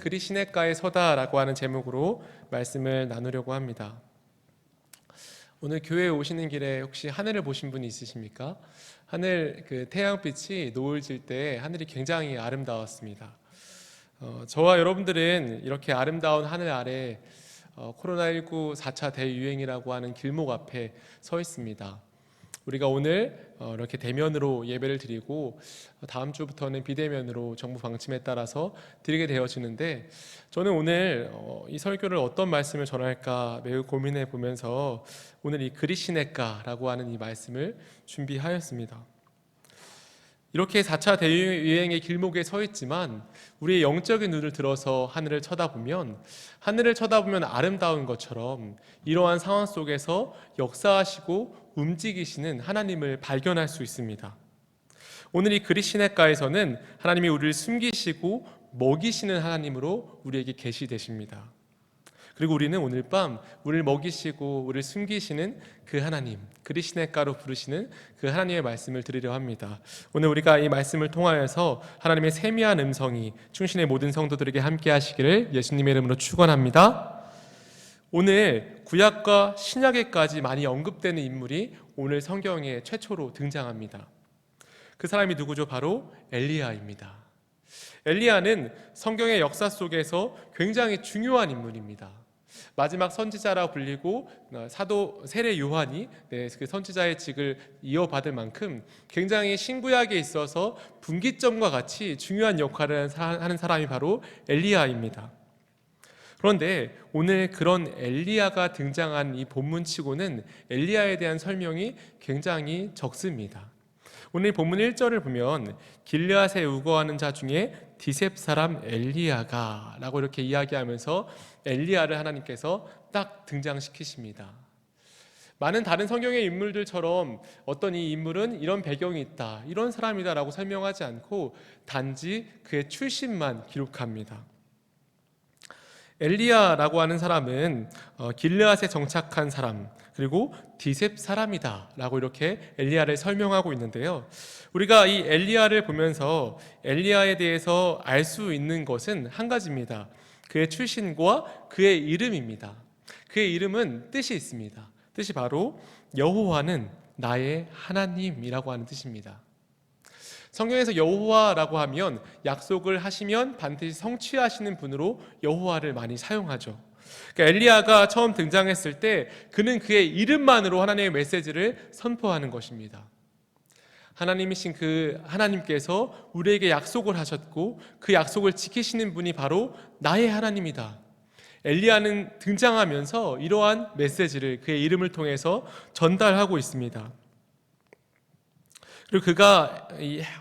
그리 시냇가에 서다라고 하는 제목으로 말씀을 나누려고 합니다. 오늘 교회에 오시는 길에 혹시 하늘을 보신 분이 있으십니까? 하늘 그 태양빛이 노을 질 때 하늘이 굉장히 아름다웠습니다. 어, 저와 여러분들은 이렇게 아름다운 하늘 아래 어, 코로나19 4차 대유행이라고 하는 길목 앞에 서 있습니다. 우리가 오늘 어, 이렇게 대면으로 예배를 드리고 어, 다음 주부터는 비대면으로 정부 방침에 따라서 드리게 되어지는데 저는 오늘 어, 이 설교를 어떤 말씀을 전할까 매우 고민해 보면서 오늘 이 그리시네가라고 하는 이 말씀을 준비하였습니다. 이렇게 4차 대유행의 길목에 서 있지만 우리의 영적인 눈을 들어서 하늘을 쳐다보면 하늘을 쳐다보면 아름다운 것처럼 이러한 상황 속에서 역사하시고 움직이시는 하나님을 발견할 수 있습니다. 오늘 이 그리시네가에서는 하나님이 우리를 숨기시고 먹이시는 하나님으로 우리에게 계시되십니다. 그리고 우리는 오늘 밤 우리를 먹이시고 우리를 숨기시는 그 하나님, 그리시네가로 부르시는 그 하나님의 말씀을 들으려 합니다. 오늘 우리가 이 말씀을 통하여서 하나님의 세미한 음성이 충신의 모든 성도들에게 함께 하시기를 예수님의 이름으로 축원합니다. 오늘 구약과 신약에까지 많이 언급되는 인물이 오늘 성경에 최초로 등장합니다. 그 사람이 누구죠? 바로 엘리야입니다. 엘리야는 성경의 역사 속에서 굉장히 중요한 인물입니다. 마지막 선지자라 불리고 어, 사도 세례 요한이 네, 그 선지자의 직을 이어받을 만큼 굉장히 신구약에 있어서 분기점과 같이 중요한 역할을 하는 사람이 바로 엘리야입니다. 그런데 오늘 그런 엘리야가 등장한 이 본문치고는 엘리야에 대한 설명이 굉장히 적습니다. 오늘 본문 1절을 보면 길르앗에 우거하는 자 중에 디셉 사람 엘리야가 라고 이렇게 이야기하면서 엘리야를 하나님께서 딱 등장시키십니다. 많은 다른 성경의 인물들처럼 어떤 이 인물은 이런 배경이 있다, 이런 사람이다라고 설명하지 않고 단지 그의 출신만 기록합니다. 엘리야라고 하는 사람은 어, 길르앗에 정착한 사람 그리고 디셉 사람이다라고 이렇게 엘리야를 설명하고 있는데요. 우리가 이 엘리야를 보면서 엘리야에 대해서 알 수 있는 것은 한 가지입니다. 그의 출신과 그의 이름입니다. 그의 이름은 뜻이 있습니다. 뜻이 바로 여호와는 나의 하나님이라고 하는 뜻입니다. 성경에서 여호와라고 하면 약속을 하시면 반드시 성취하시는 분으로 여호와를 많이 사용하죠. 그러니까 엘리야가 처음 등장했을 때 그는 그의 이름만으로 하나님의 메시지를 선포하는 것입니다. 하나님이신 그 하나님께서 우리에게 약속을 하셨고 그 약속을 지키시는 분이 바로 나의 하나님이다. 엘리야는 등장하면서 이러한 메시지를 그의 이름을 통해서 전달하고 있습니다. 그리고 그가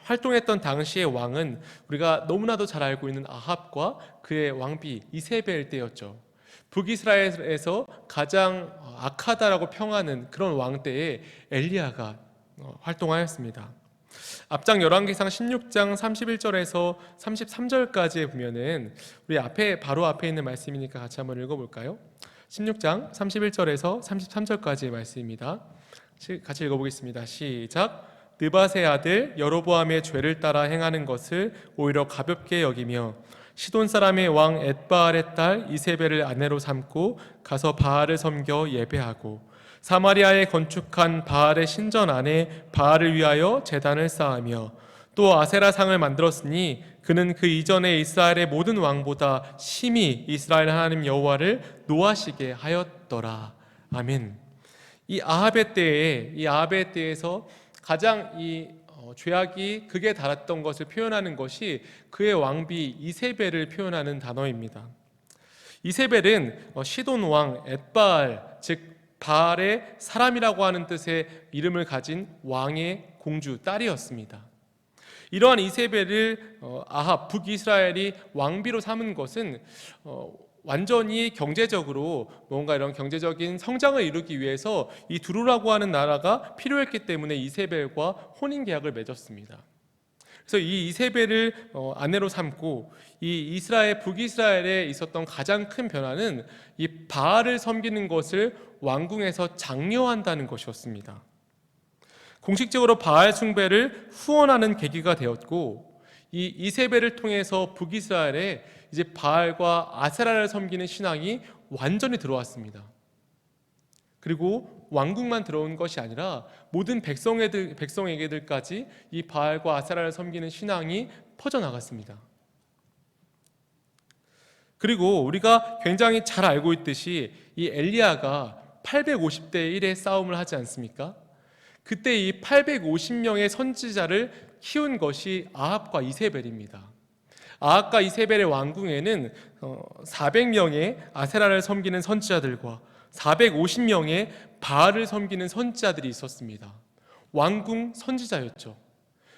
활동했던 당시의 왕은 우리가 너무나도 잘 알고 있는 아합과 그의 왕비 이세벨 때였죠. 북이스라엘에서 가장 악하다라고 평하는 그런 왕 때에 엘리야가 어, 활동하였습니다. 앞장 열왕기상 16장 31절에서 33절까지에 보면은 우리 앞에 바로 앞에 있는 말씀이니까 같이 한번 읽어 볼까요? 16장 31절에서 33절까지의 말씀입니다. 같이 읽어 보겠습니다. 시작. 느바세 아들 여로보암의 죄를 따라 행하는 것을 오히려 가볍게 여기며 시돈 사람의 왕 엣바알의 딸 이세벨을 아내로 삼고 가서 바알을 섬겨 예배하고 사마리아에 건축한 바알의 신전 안에 바알을 위하여 제단을 쌓으며 또 아세라 상을 만들었으니 그는 그 이전에 이스라엘의 모든 왕보다 심히 이스라엘 하나님 여호와를 노하시게 하였더라. 아멘. 이 아합의 때에 이 아합의 때에서 가장 이 어, 죄악이 극에 달았던 것을 표현하는 것이 그의 왕비 이세벨을 표현하는 단어입니다. 이세벨은 어, 시돈 왕 엣바알 즉 바알의 사람이라고 하는 뜻의 이름을 가진 왕의 공주 딸이었습니다. 이러한 이세벨을 어, 아합 북이스라엘이 왕비로 삼은 것은 완전히 경제적으로 뭔가 이런 경제적인 성장을 이루기 위해서 이 두루라고 하는 나라가 필요했기 때문에 이세벨과 혼인 계약을 맺었습니다. 그래서 이 이세벨을 어, 아내로 삼고 이 이스라엘 북이스라엘에 있었던 가장 큰 변화는 이 바알을 섬기는 것을 왕궁에서 장려한다는 것이었습니다. 공식적으로 바알 숭배를 후원하는 계기가 되었고 이 이세벨을 통해서 북이스라엘에 이제 바알과 아세라를 섬기는 신앙이 완전히 들어왔습니다. 그리고 왕국만 들어온 것이 아니라 모든 백성에들, 백성에게들까지 이 바알과 아세라를 섬기는 신앙이 퍼져나갔습니다. 그리고 우리가 굉장히 잘 알고 있듯이 이 엘리야가 850대 1의 싸움을 하지 않습니까? 그때 이 850명의 선지자를 키운 것이 아합과 이세벨입니다. 아합과 이세벨의 왕궁에는 400명의 아세라를 섬기는 선지자들과 450명의 바알을 섬기는 선지자들이 있었습니다. 왕궁 선지자였죠.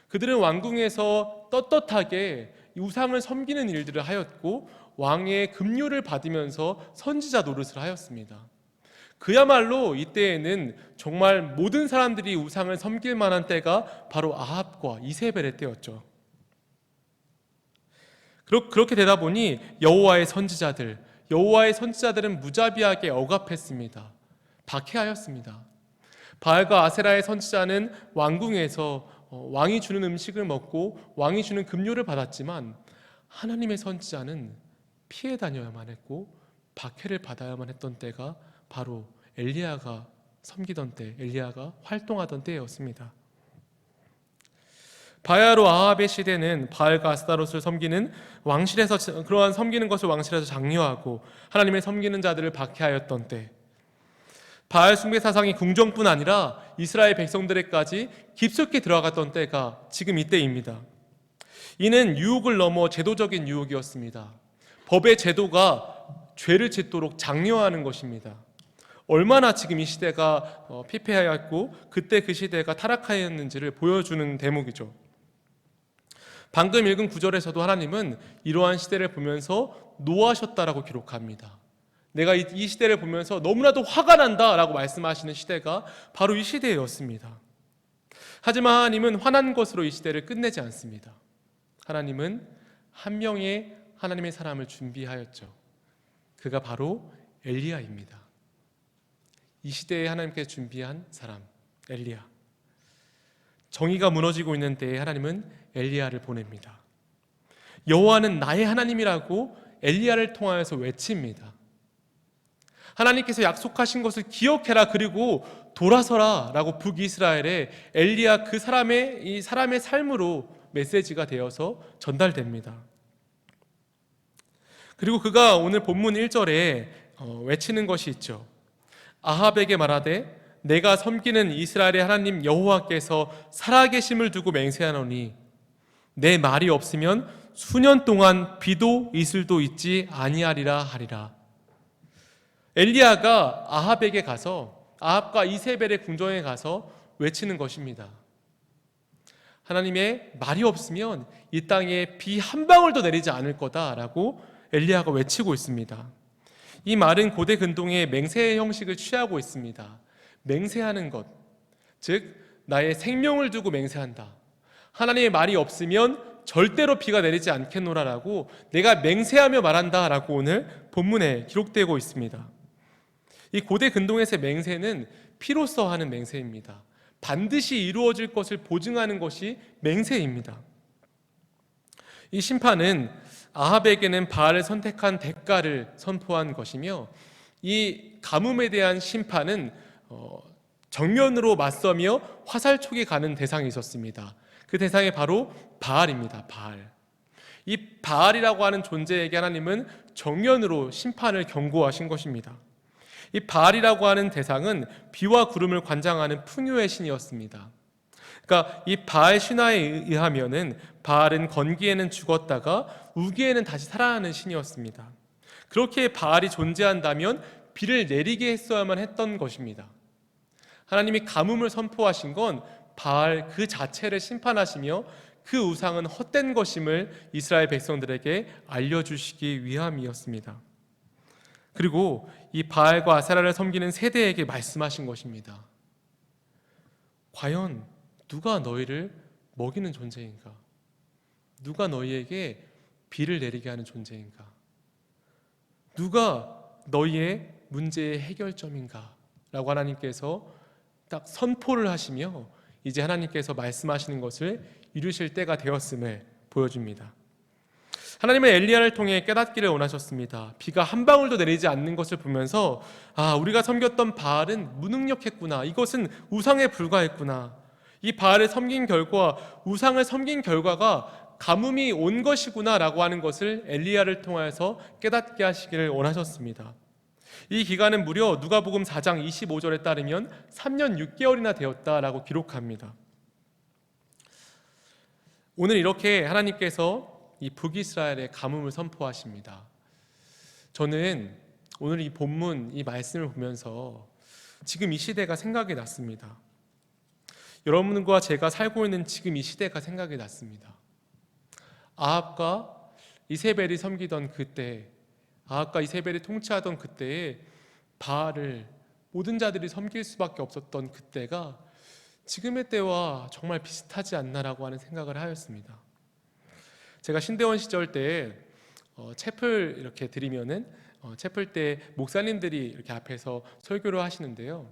그들은 왕궁에서 떳떳하게 우상을 섬기는 일들을 하였고 왕의 급료를 받으면서 선지자 노릇을 하였습니다. 그야말로 이때에는 정말 모든 사람들이 우상을 섬길 만한 때가 바로 아합과 이세벨의 때였죠. 그렇게 되다 보니 여호와의 선지자들, 여호와의 선지자들은 무자비하게 억압했습니다. 박해하였습니다. 바알과 아세라의 선지자는 왕궁에서 어, 왕이 주는 음식을 먹고 왕이 주는 급료를 받았지만 하나님의 선지자는 피해 다녀야만 했고 박해를 받아야만 했던 때가 바로 엘리야가 섬기던 때, 엘리야가 활동하던 때였습니다. 바야로 아합의 시대는 바알과 아스타롯을 섬기는 왕실에서 그러한 섬기는 것을 왕실에서 장려하고 하나님의 섬기는 자들을 박해하였던 때 바알 숭배 사상이 궁정뿐 아니라 이스라엘 백성들에까지 깊숙이 들어갔던 때가 지금 이때입니다. 이는 유혹을 넘어 제도적인 유혹이었습니다. 법의 제도가 죄를 짓도록 장려하는 것입니다. 얼마나 지금 이 시대가 어, 피폐하였고 그때 그 시대가 타락하였는지를 보여주는 대목이죠. 방금 읽은 구절에서도 하나님은 이러한 시대를 보면서 노하셨다라고 기록합니다. 내가 이 시대를 보면서 너무나도 화가 난다라고 말씀하시는 시대가 바로 이 시대였습니다. 하지만 하나님은 화난 것으로 이 시대를 끝내지 않습니다. 하나님은 한 명의 하나님의 사람을 준비하였죠. 그가 바로 엘리야입니다. 이 시대에 하나님께 준비한 사람 엘리야. 정의가 무너지고 있는 때에 하나님은 엘리야를 보냅니다. 여호와는 나의 하나님이라고 엘리야를 통하여서 외칩니다. 하나님께서 약속하신 것을 기억해라 그리고 돌아서라라고 북이스라엘에 엘리야 그 사람의 이 사람의 삶으로 메시지가 되어서 전달됩니다. 그리고 그가 오늘 본문 1절에 어, 외치는 것이 있죠. 아합에게 말하되 내가 섬기는 이스라엘의 하나님 여호와께서 살아계심을 두고 맹세하노니 내 말이 없으면 수년 동안 비도 이슬도 있지 아니하리라 하리라. 엘리야가 아합에게 가서 아합과 이세벨의 궁정에 가서 외치는 것입니다. 하나님의 말이 없으면 이 땅에 비 한 방울도 내리지 않을 거다라고 엘리야가 외치고 있습니다. 이 말은 고대 근동의 맹세의 형식을 취하고 있습니다. 맹세하는 것, 즉 나의 생명을 두고 맹세한다. 하나님의 말이 없으면 절대로 비가 내리지 않겠노라라고 내가 맹세하며 말한다라고 오늘 본문에 기록되고 있습니다. 이 고대 근동에서의 맹세는 피로써 하는 맹세입니다. 반드시 이루어질 것을 보증하는 것이 맹세입니다. 이 심판은 아합에게는 바알을 선택한 대가를 선포한 것이며 이 가뭄에 대한 심판은 어, 정면으로 맞서며 화살촉이 가는 대상이 있었습니다. 그 대상이 바로 바알입니다. 바알. 이 바알이라고 하는 존재에게 하나님은 정면으로 심판을 경고하신 것입니다. 이 바알이라고 하는 대상은 비와 구름을 관장하는 풍요의 신이었습니다. 그러니까 이 바알 신화에 의하면은 바알은 건기에는 죽었다가 우기에는 다시 살아나는 신이었습니다. 그렇게 바알이 존재한다면 비를 내리게 했어야만 했던 것입니다. 하나님이 가뭄을 선포하신 건 바알 그 자체를 심판하시며 그 우상은 헛된 것임을 이스라엘 백성들에게 알려주시기 위함이었습니다. 그리고 이 바알과 아세라를 섬기는 세대에게 말씀하신 것입니다. 과연 누가 너희를 먹이는 존재인가? 누가 너희에게 비를 내리게 하는 존재인가? 누가 너희의 문제의 해결점인가? 라고 하나님께서 딱 선포를 하시며 이제 하나님께서 말씀하시는 것을 이루실 때가 되었음을 보여줍니다. 하나님은 엘리야를 통해 깨닫기를 원하셨습니다. 비가 한 방울도 내리지 않는 것을 보면서 아, 우리가 섬겼던 바알은 무능력했구나. 이것은 우상에 불과했구나. 이 바알을 섬긴 결과 우상을 섬긴 결과가 가뭄이 온 것이구나라고 하는 것을 엘리야를 통하여서 깨닫게 하시기를 원하셨습니다. 이 기간은 무려 누가복음 4장 25절에 따르면 3년 6개월이나 되었다라고 기록합니다. 오늘 이렇게 하나님께서 이 북이스라엘의 가뭄을 선포하십니다. 저는 오늘 이 본문 이 말씀을 보면서 지금 이 시대가 생각이 났습니다. 여러분과 제가 살고 있는 지금 이 시대가 생각이 났습니다. 아합과 이세벨이 섬기던 그때, 아합과 이세벨이 통치하던 그때에 바알을 모든 자들이 섬길 수밖에 없었던 그때가 지금의 때와 정말 비슷하지 않나라고 하는 생각을 하였습니다. 제가 신대원 시절 때 어, 채플 이렇게 드리면은 어, 채플 때 목사님들이 이렇게 앞에서 설교를 하시는데요.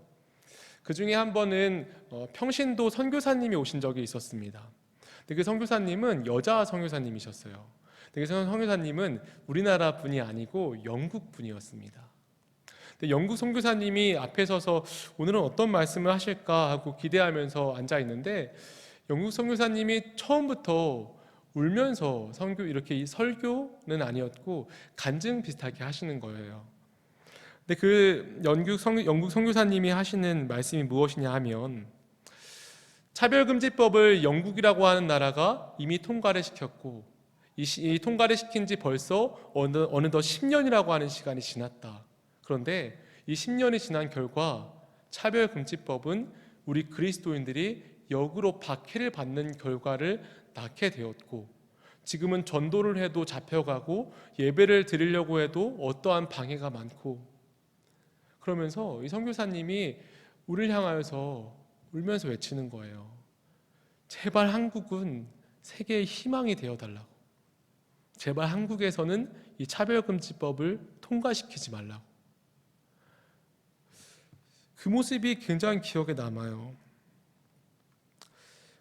그 중에 한 번은 어, 평신도 선교사님이 오신 적이 있었습니다. 근데 그 선교사님은 여자 선교사님이셨어요. 근데 그 선교사님은 우리나라 분이 아니고 영국 분이었습니다. 영국 선교사님이 앞에 서서 오늘은 어떤 말씀을 하실까 하고 기대하면서 앉아 있는데 영국 선교사님이 처음부터 울면서 선교 이렇게 설교는 아니었고 간증 비슷하게 하시는 거예요. 근데 그 영국 성 영국 선교사님이 하시는 말씀이 무엇이냐 하면 차별금지법을 영국이라고 하는 나라가 이미 통과를 시켰고 이, 통과를 시킨 지 벌써 어느 어느덧 10년이라고 하는 시간이 지났다. 그런데 이 10년이 지난 결과 차별금지법은 우리 그리스도인들이 역으로 박해를 받는 결과를 낳게 되었고 지금은 전도를 해도 잡혀가고 예배를 드리려고 해도 어떠한 방해가 많고 그러면서 이 선교사님이 우리를 향하여서 울면서 외치는 거예요. 제발 한국은 세계의 희망이 되어 달라고. 제발 한국에서는 이 차별금지법을 통과시키지 말라고. 그 모습이 굉장히 기억에 남아요.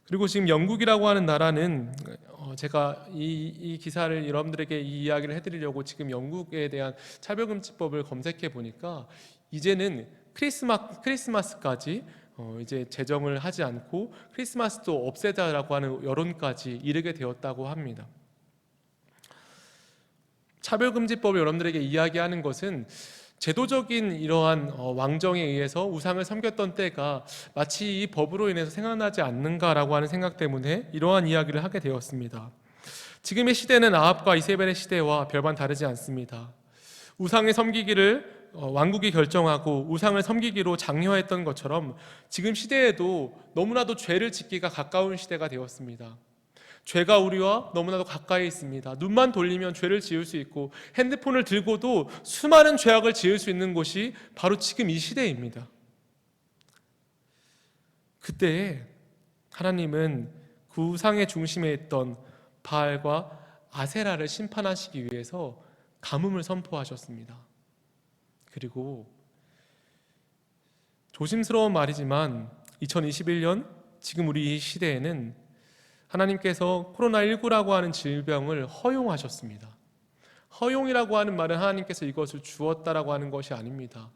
그리고 지금 영국이라고 하는 나라는 어, 제가 이, 이 기사를 여러분들에게 이 이야기를 해드리려고 지금 영국에 대한 차별금지법을 검색해 보니까 이제는 크리스마 크리스마스까지 어, 이제 제정을 하지 않고 크리스마스도 없애자라고 하는 여론까지 이르게 되었다고 합니다. 차별금지법을 여러분들에게 이야기하는 것은 제도적인 이러한 어, 왕정에 의해서 우상을 섬겼던 때가 마치 이 법으로 인해서 생각나지 않는가라고 하는 생각 때문에 이러한 이야기를 하게 되었습니다. 지금의 시대는 아합과 이세벨의 시대와 별반 다르지 않습니다. 우상의 섬기기를 어, 왕국이 결정하고 우상을 섬기기로 장려했던 것처럼 지금 시대에도 너무나도 죄를 짓기가 가까운 시대가 되었습니다. 죄가 우리와 너무나도 가까이 있습니다. 눈만 돌리면 죄를 지을 수 있고 핸드폰을 들고도 수많은 죄악을 지을 수 있는 곳이 바로 지금 이 시대입니다. 그때 하나님은 그 우상의 중심에 있던 바알과 아세라를 심판하시기 위해서 가뭄을 선포하셨습니다. 그리고 조심스러운 말이지만 2021년 지금 우리 이 시대에는 하나님께서 코로나19라고 하는 질병을 허용하셨습니다. 허용이라고 하는 말은 하나님께서 이것을 주었다라고 하는 것이 아닙니다.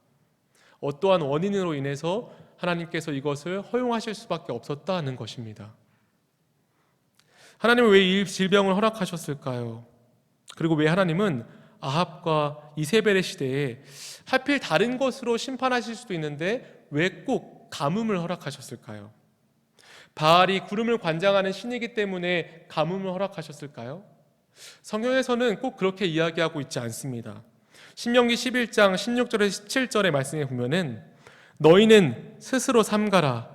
어떠한 원인으로 인해서 하나님께서 이것을 허용하실 수밖에 없었다는 것입니다. 하나님은 왜 이 질병을 허락하셨을까요? 그리고 왜 하나님은 아합과 이세벨의 시대에 하필 다른 것으로 심판하실 수도 있는데 왜 꼭 가뭄을 허락하셨을까요? 바알이 구름을 관장하는 신이기 때문에 가뭄을 허락하셨을까요? 성경에서는 꼭 그렇게 이야기하고 있지 않습니다. 신명기 11장 16절에 17절의 말씀에 보면은 너희는 스스로 삼가라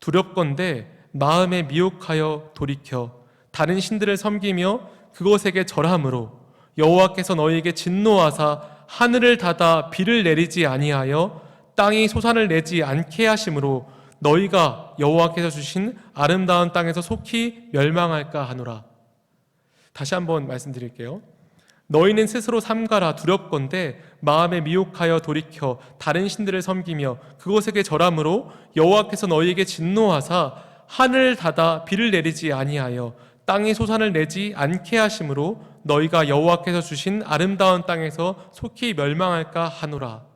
두렵건대 마음에 미혹하여 돌이켜 다른 신들을 섬기며 그것에게 절함으로 여호와께서 너희에게 진노하사 하늘을 닫아 비를 내리지 아니하여 땅이 소산을 내지 않게 하심으로 너희가 여호와께서 주신 아름다운 땅에서 속히 멸망할까 하노라. 다시 한번 말씀드릴게요. 너희는 스스로 삼가라 두렵건대 마음에 미혹하여 돌이켜 다른 신들을 섬기며 그것에게 절함으로 여호와께서 너희에게 진노하사 하늘 닫아 비를 내리지 아니하여 땅이 소산을 내지 않게 하심으로 너희가 여호와께서 주신 아름다운 땅에서 속히 멸망할까 하노라.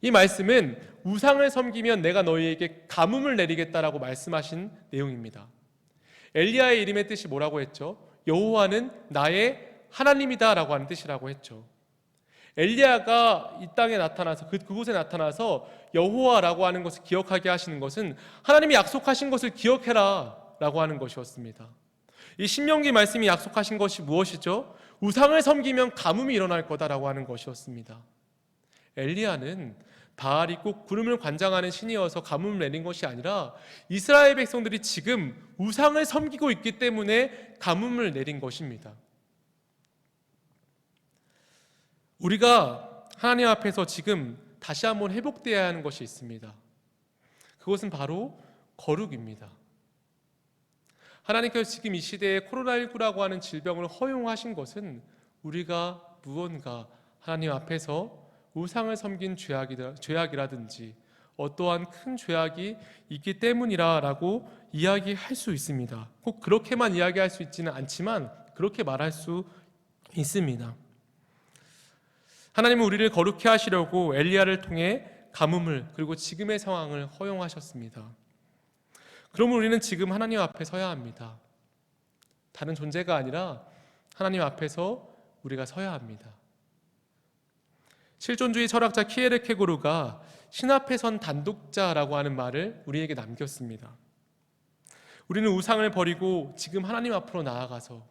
이 말씀은 우상을 섬기면 내가 너희에게 가뭄을 내리겠다라고 말씀하신 내용입니다. 엘리야의 이름의 뜻이 뭐라고 했죠? 여호와는 나의 하나님이다라고 하는 뜻이라고 했죠. 엘리야가 이 땅에 나타나서 그 그곳에 나타나서 여호와라고 하는 것을 기억하게 하시는 것은 하나님이 약속하신 것을 기억해라라고 하는 것이었습니다. 이 신명기 말씀이 약속하신 것이 무엇이죠? 우상을 섬기면 가뭄이 일어날 거다라고 하는 것이었습니다. 엘리야는 바알이 꼭 구름을 관장하는 신이어서 가뭄을 내린 것이 아니라 이스라엘 백성들이 지금 우상을 섬기고 있기 때문에 가뭄을 내린 것입니다. 우리가 하나님 앞에서 지금 다시 한번 회복되어야 하는 것이 있습니다. 그것은 바로 거룩입니다. 하나님께서 지금 이 시대에 코로나19라고 하는 질병을 허용하신 것은 우리가 무언가 하나님 앞에서 우상을 섬긴 죄악이라, 죄악이라든지 어떠한 큰 죄악이 있기 때문이라라고 이야기할 수 있습니다. 꼭 그렇게만 이야기할 수 있지는 않지만 그렇게 말할 수 있습니다. 하나님은 우리를 거룩해 하시려고 엘리야를 통해 가뭄을 그리고 지금의 상황을 허용하셨습니다. 그러면 우리는 지금 하나님 앞에 서야 합니다. 다른 존재가 아니라 하나님 앞에서 우리가 서야 합니다. 실존주의 철학자 키에르케고르가 신 앞에 선 단독자라고 하는 말을 우리에게 남겼습니다. 우리는 우상을 버리고 지금 하나님 앞으로 나아가서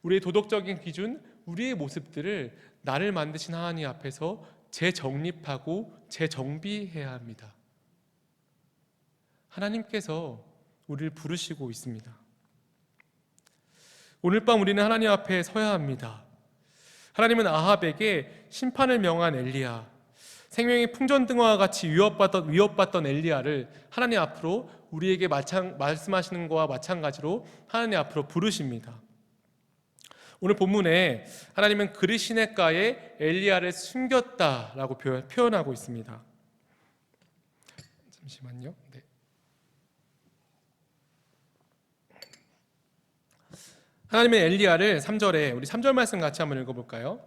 우리의 도덕적인 기준, 우리의 모습들을 나를 만드신 하나님 앞에서 재정립하고 재정비해야 합니다. 하나님께서 우리를 부르시고 있습니다. 오늘 밤 우리는 하나님 앞에 서야 합니다. 하나님은 아합에게 심판을 명한 엘리야, 생명의 풍전등화와 같이 위협받던 위협받던 엘리야를 하나님 앞으로 우리에게 마찬, 말씀하시는 것과 마찬가지로 하나님 앞으로 부르십니다. 오늘 본문에 하나님은 그리시네가에 엘리야를 숨겼다라고 표현하고 있습니다. 잠시만요. 네. 하나님은 엘리야를 3절에 우리 3절 말씀 같이 한번 읽어볼까요?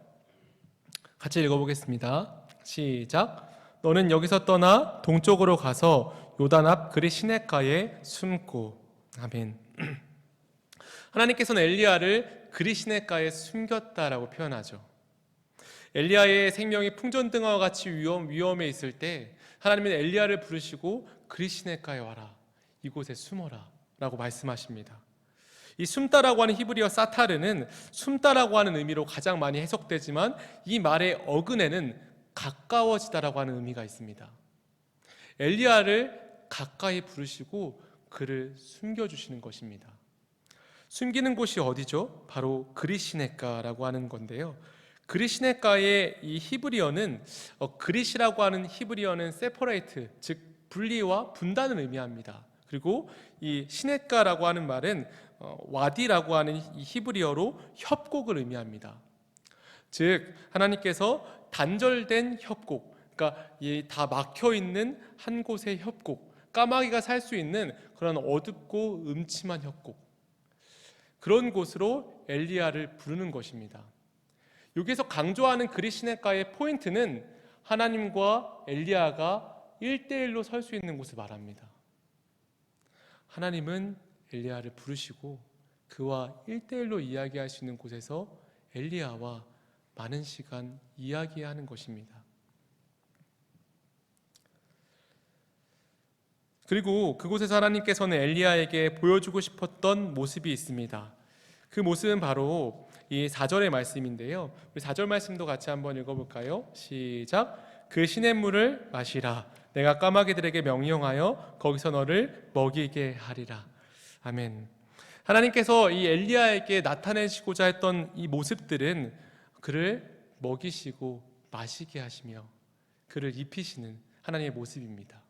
같이 읽어보겠습니다. 시작. 너는 여기서 떠나 동쪽으로 가서 요단 앞 그리 시냇가에 숨고 아멘. 하나님께서는 엘리야를 그리 시냇가에 숨겼다라고 표현하죠. 엘리야의 생명이 풍전등화와 같이 위험 위험에 있을 때 하나님은 엘리야를 부르시고 그리 시냇가에 와라 이곳에 숨어라 라고 말씀하십니다. 이 숨다라고 하는 히브리어 사타르는 숨다라고 하는 의미로 가장 많이 해석되지만 이 말의 어근에는 가까워지다라고 하는 의미가 있습니다. 엘리야를 가까이 부르시고 그를 숨겨 주시는 것입니다. 숨기는 곳이 어디죠? 바로 그리시네가라고 하는 건데요. 그리시네가의 이 히브리어는 어, 그리시라고 하는 히브리어는 세퍼레이트 즉 분리와 분단을 의미합니다. 그리고 이 시네가라고 하는 말은 어, 와디라고 하는 이 히브리어로 협곡을 의미합니다. 즉 하나님께서 단절된 협곡, 그러니까 다 막혀 있는 한 곳의 협곡, 까마귀가 살 수 있는 그런 어둡고 음침한 협곡, 그런 곳으로 엘리야를 부르는 것입니다. 여기서 강조하는 그리시네가의 포인트는 하나님과 엘리야가 1대1로 설 수 있는 곳을 말합니다. 하나님은 엘리야를 부르시고 그와 1대1로 이야기할 수 있는 곳에서 엘리야와 많은 시간 이야기하는 것입니다. 그리고 그곳에서 하나님께서는 엘리야에게 보여주고 싶었던 모습이 있습니다. 그 모습은 바로 이 4절의 말씀인데요. 우리 4절 말씀도 같이 한번 읽어볼까요? 시작. 그 시냇물을 마시라. 내가 까마귀들에게 명령하여 거기서 너를 먹이게 하리라. 아멘. 하나님께서 이 엘리야에게 나타내시고자 했던 이 모습들은 그를 먹이시고 마시게 하시며 그를 입히시는 하나님의 모습입니다.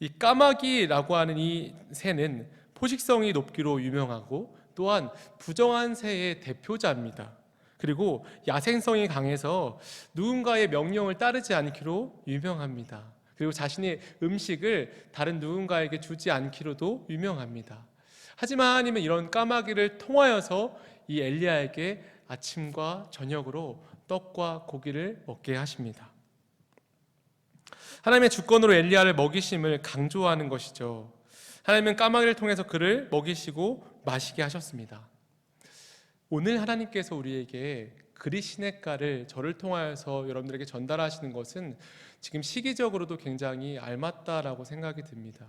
이 까마귀라고 하는 이 새는 포식성이 높기로 유명하고 또한 부정한 새의 대표자입니다. 그리고 야생성이 강해서 누군가의 명령을 따르지 않기로 유명합니다. 그리고 자신의 음식을 다른 누군가에게 주지 않기로도 유명합니다. 하지만 하나님은 이런 까마귀를 통하여서 이 엘리야에게 아침과 저녁으로 떡과 고기를 먹게 하십니다. 하나님의 주권으로 엘리야를 먹이심을 강조하는 것이죠. 하나님은 까마귀를 통해서 그를 먹이시고 마시게 하셨습니다. 오늘 하나님께서 우리에게 그리시네가를 저를 통하여서 여러분들에게 전달하시는 것은 지금 시기적으로도 굉장히 알맞다라고 생각이 듭니다.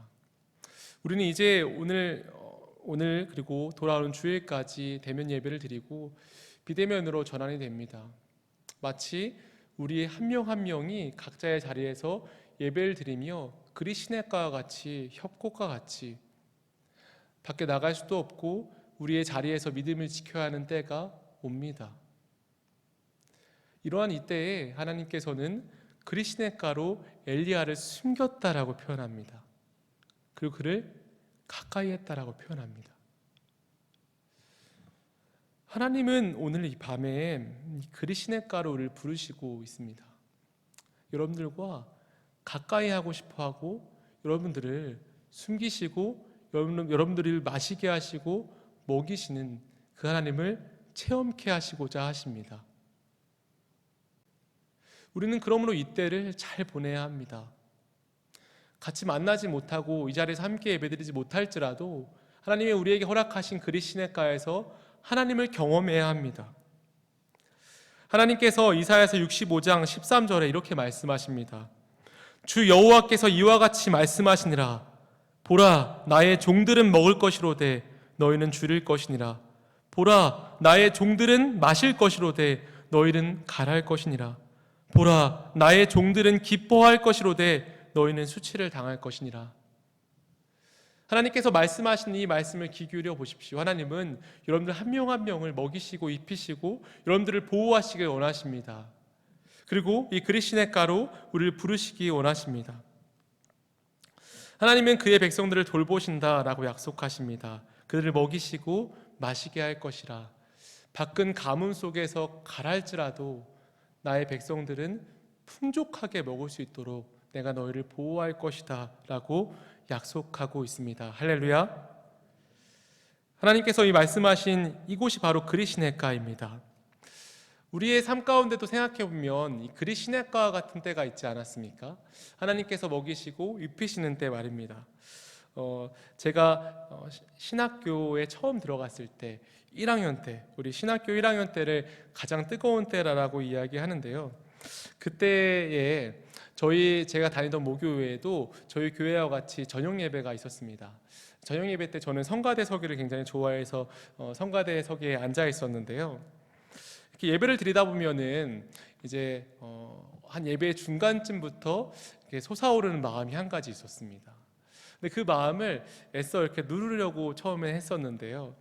우리는 이제 오늘 어, 오늘 그리고 돌아오는 주일까지 대면 예배를 드리고 비대면으로 전환이 됩니다. 마치 우리 한 명 한 명이 각자의 자리에서 예배를 드리며 그리시네가와 같이 협곡과 같이 밖에 나갈 수도 없고 우리의 자리에서 믿음을 지켜야 하는 때가 옵니다. 이러한 이때에 하나님께서는 그리시네가로 엘리야를 숨겼다라고 표현합니다. 그리고 그를 가까이 했다라고 표현합니다. 하나님은 오늘 이 밤에 그리시네가로를 부르시고 있습니다. 여러분들과 가까이 하고 싶어 하고 여러분들을 숨기시고 여러분, 여러분들을 마시게 하시고 먹이시는 그 하나님을 체험케 하시고자 하십니다. 우리는 그러므로 이 때를 잘 보내야 합니다. 같이 만나지 못하고 이 자리에서 함께 예배드리지 못할지라도 하나님이 우리에게 허락하신 그리시네가에서 하나님을 경험해야 합니다. 하나님께서 이사야서 65장 13절에 이렇게 말씀하십니다. 주 여호와께서 이와 같이 말씀하시니라 보라 나의 종들은 먹을 것이로되 너희는 줄일 것이니라 보라 나의 종들은 마실 것이로되 너희는 갈할 것이니라 보라 나의 종들은 기뻐할 것이로되 너희는 수치를 당할 것이니라 하나님께서 말씀하신 이 말씀을 귀 기울여 보십시오. 하나님은 여러분들 한 명 한 명을 먹이시고 입히시고 여러분들을 보호하시길 원하십니다. 그리고 이 그리시네 가로 우리를 부르시기 원하십니다. 하나님은 그의 백성들을 돌보신다라고 약속하십니다. 그들을 먹이시고 마시게 할 것이라. 밖은 가뭄 속에서 가랄지라도 나의 백성들은 풍족하게 먹을 수 있도록 내가 너희를 보호할 것이다 라고 약속하고 있습니다. 할렐루야. 하나님께서 이 말씀하신 이곳이 바로 그리시네가입니다. 우리의 삶 가운데도 생각해 보면 이 그리시네가 같은 때가 있지 않았습니까? 하나님께서 먹이시고 입히시는 때 말입니다. 어, 제가 어, 신학교에 처음 들어갔을 때 1학년 때 우리 신학교 1학년 때를 가장 뜨거운 때라고 이야기하는데요. 그때에 저희 제가 다니던 모교회에도 저희 교회와 같이 저녁 예배가 있었습니다. 저녁 예배 때 저는 성가대 서기를 굉장히 좋아해서 어, 성가대 서기에 앉아 있었는데요. 이렇게 예배를 드리다 보면은 이제 어, 한 예배 중간쯤부터 솟아오르는 마음이 한 가지 있었습니다. 근데 그 마음을 애써 이렇게 누르려고 처음에 했었는데요.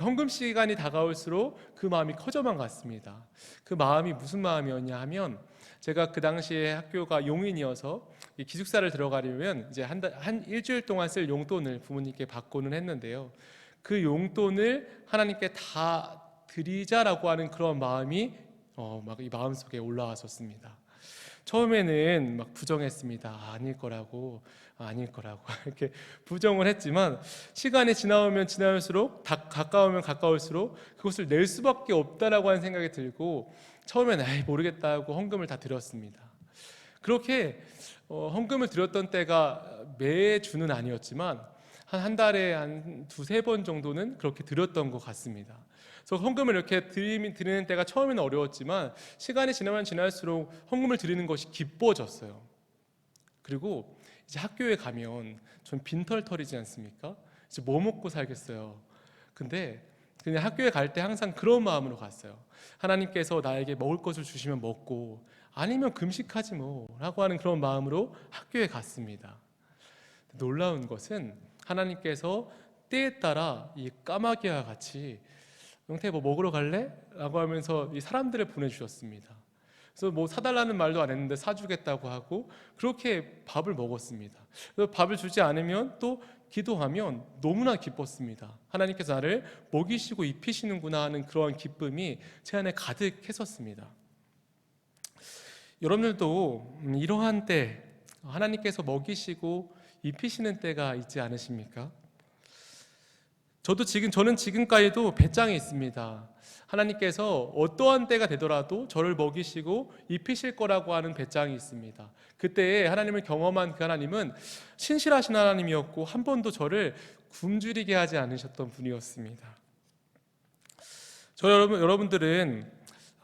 헌금 시간이 다가올수록 그 마음이 커져만 갔습니다. 그 마음이 무슨 마음이었냐 하면 제가 그 당시에 학교가 용인이어서 기숙사를 들어가려면 이제 한, 달, 한 일주일 동안 쓸 용돈을 부모님께 받고는 했는데요. 그 용돈을 하나님께 다 드리자라고 하는 그런 마음이 어, 막 이 마음 속에 올라왔었습니다. 처음에는 막 부정했습니다. 아, 아닐 거라고, 아, 아닐 거라고 이렇게 부정을 했지만 시간이 지나오면 지나올수록 다 가까우면 가까울수록 그것을 낼 수밖에 없다라고 하는 생각이 들고 처음에는 에이, 모르겠다 하고 헌금을 다 드렸습니다. 그렇게 어, 헌금을 드렸던 때가 매 주는 아니었지만 한 한 달에 한 두세 번 정도는 그렇게 드렸던 것 같습니다. 그래서 헌금을 이렇게 드리는 때가 처음에는 어려웠지만 시간이 지나면 지날수록 헌금을 드리는 것이 기뻐졌어요. 그리고 이제 학교에 가면 전 빈털털이지 않습니까? 이제 뭐 먹고 살겠어요. 근데 그냥 학교에 갈 때 항상 그런 마음으로 갔어요. 하나님께서 나에게 먹을 것을 주시면 먹고 아니면 금식하지 뭐라고 하는 그런 마음으로 학교에 갔습니다. 놀라운 것은 하나님께서 때에 따라 이 까마귀와 같이 영태 뭐 먹으러 갈래? 라고 하면서 이 사람들을 보내주셨습니다. 그래서 뭐 사달라는 말도 안 했는데 사주겠다고 하고 그렇게 밥을 먹었습니다. 그래서 밥을 주지 않으면 또 기도하면 너무나 기뻤습니다. 하나님께서 나를 먹이시고 입히시는구나 하는 그러한 기쁨이 제 안에 가득했었습니다. 여러분들도 이러한 때 하나님께서 먹이시고 입히시는 때가 있지 않으십니까? 저도 지금 저는 지금까지도 배짱이 있습니다. 하나님께서 어떠한 때가 되더라도 저를 먹이시고 입히실 거라고 하는 배짱이 있습니다. 그때에 하나님을 경험한 그 하나님은 신실하신 하나님이었고 한 번도 저를 굶주리게 하지 않으셨던 분이었습니다. 저 여러분 여러분들은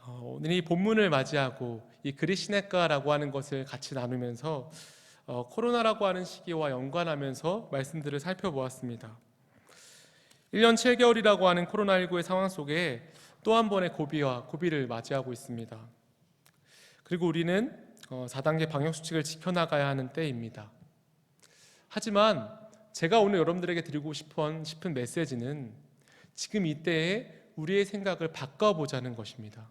어, 오늘 이 본문을 맞이하고 이 그리시네가라고 하는 것을 같이 나누면서 어, 코로나라고 하는 시기와 연관하면서 말씀들을 살펴보았습니다. 1년 7개월이라고 하는 코로나19의 상황 속에 또 한 번의 고비와 고비를 맞이하고 있습니다. 그리고 우리는 어, 4단계 방역 수칙을 지켜나가야 하는 때입니다. 하지만 제가 오늘 여러분들에게 드리고 싶은 메시지는 지금 이때에 우리의 생각을 바꿔보자는 것입니다.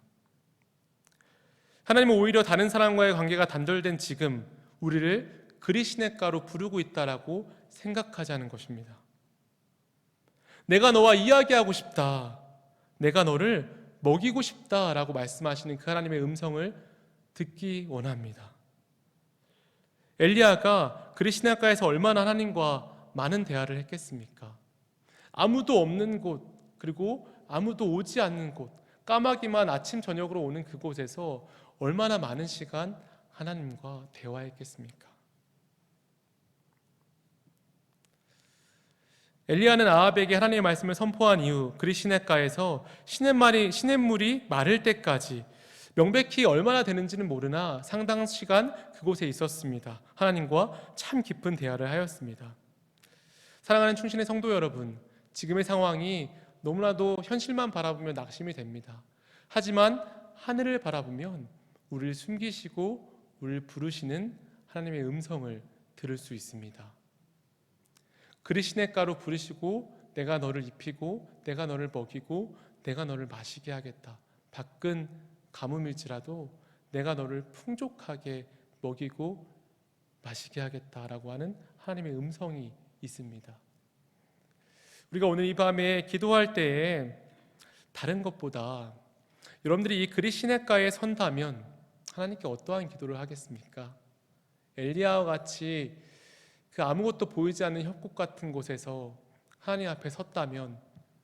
하나님은 오히려 다른 사람과의 관계가 단절된 지금 우리를 그리시네가로 부르고 있다라고 생각하자는 것입니다. 내가 너와 이야기하고 싶다. 내가 너를 먹이고 싶다라고 말씀하시는 그 하나님의 음성을 듣기 원합니다. 엘리야가 그리시네가에서 얼마나 하나님과 많은 대화를 했겠습니까? 아무도 없는 곳 그리고 아무도 오지 않는 곳 까마귀만 아침 저녁으로 오는 그곳에서 얼마나 많은 시간 하나님과 대화했겠습니까? 엘리야는 아합에게 하나님의 말씀을 선포한 이후 그리시네가에서 시냇말이 시냇물이 마를 때까지 명백히 얼마나 되는지는 모르나 상당 시간 그곳에 있었습니다. 하나님과 참 깊은 대화를 하였습니다. 사랑하는 충신의 성도 여러분, 지금의 상황이 너무나도 현실만 바라보며 낙심이 됩니다. 하지만 하늘을 바라보면 우리를 숨기시고 우리를 부르시는 하나님의 음성을 들을 수 있습니다. 그리시네가로 부르시고 내가 너를 입히고 내가 너를 먹이고 내가 너를 마시게 하겠다. 밖은 가뭄일지라도 내가 너를 풍족하게 먹이고 마시게 하겠다라고 하는 하나님의 음성이 있습니다. 우리가 오늘 이 밤에 기도할 때에 다른 것보다 여러분들이 이 그리시네가에 선다면 하나님께 어떠한 기도를 하겠습니까? 엘리야와 같이 그 아무것도 보이지 않는 협곡 같은 곳에서 하나님 앞에 섰다면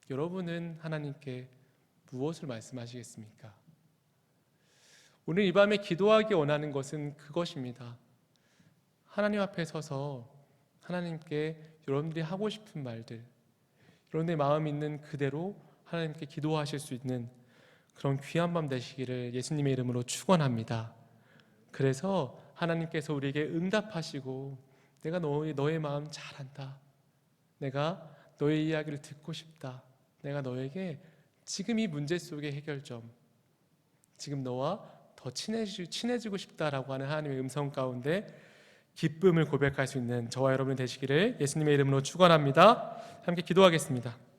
여러분은 하나님께 무엇을 말씀하시겠습니까? 오늘 이 밤에 기도하기 원하는 것은 그것입니다. 하나님 앞에 서서 하나님께 여러분들이 하고 싶은 말들, 여러분의 마음 있는 그대로 하나님께 기도하실 수 있는 그런 귀한 밤 되시기를 예수님의 이름으로 축원합니다. 그래서 하나님께서 우리에게 응답하시고 내가 너의, 너의 마음 잘 안다. 내가 너의 이야기를 듣고 싶다. 내가 너에게 지금 이 문제 속의 해결점, 지금 너와 더 친해지, 친해지고 싶다라고 하는 하나님의 음성 가운데 기쁨을 고백할 수 있는 저와 여러분 되시기를 예수님의 이름으로 축원합니다. 함께 기도하겠습니다.